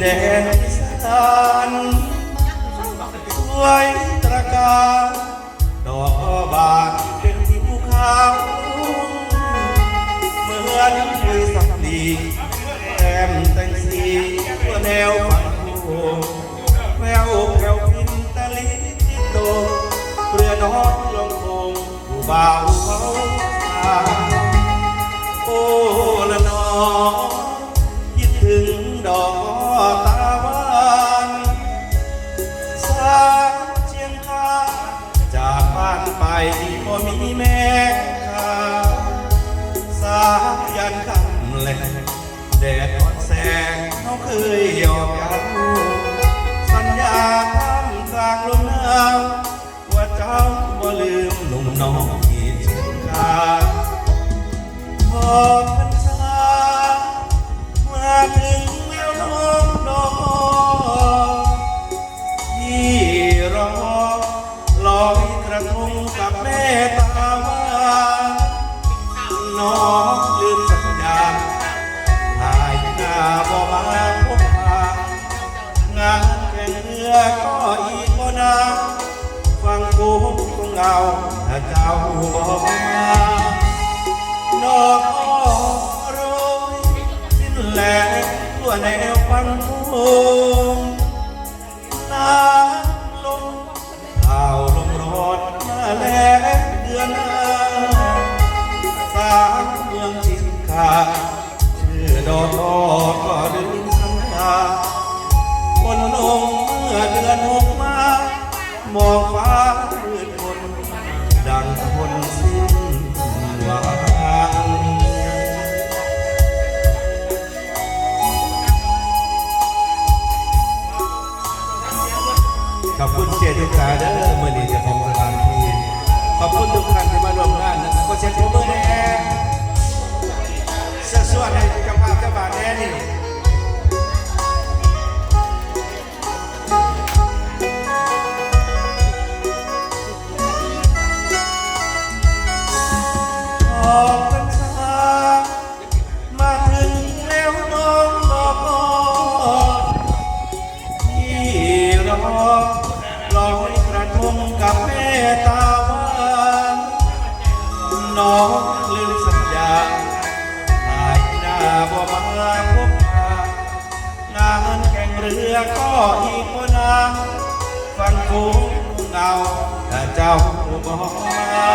แดนสานสวยตระการดอกบานเป็นที่ภูเขาเหมือนคุยสักดีแก้มแต่งสีตัวแนวฝันโค้งแววแววพินตะลิจิตโตเรือน้อยลงคงผู้บ่าวเขา องลืมสัญญาหายหน้าบ่มาพบมางานแข่งเรือก็อีกบ่นานฟังกูของเราถ้าเจ้าบอกมาน้อกโรยสิ้นแหลกทั่วแนวฟังทุ่ ดอกทอก็ดึงสัญญาคนลงเมื่อเดือนหกมามองฟ้ามืดมนดังคนสิ้น นี่ออกพรรษามาถึงแล้วน้องบอกก่อนที่รอลอยกระทงกับแม่ตาหวานน้อง บ่มาพบมางานแข่งเรือก็อีกคนนานฟังคูเงาถ้าเจ้าบอกมา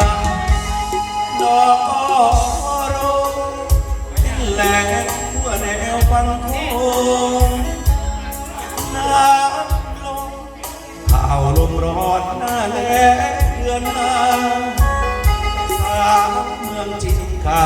น้องก็รู้แหลกทั่วแนวฟังคูน้ำลมข่าวลมร้อนหน้าแลเดือนมาสามเมืองจินคา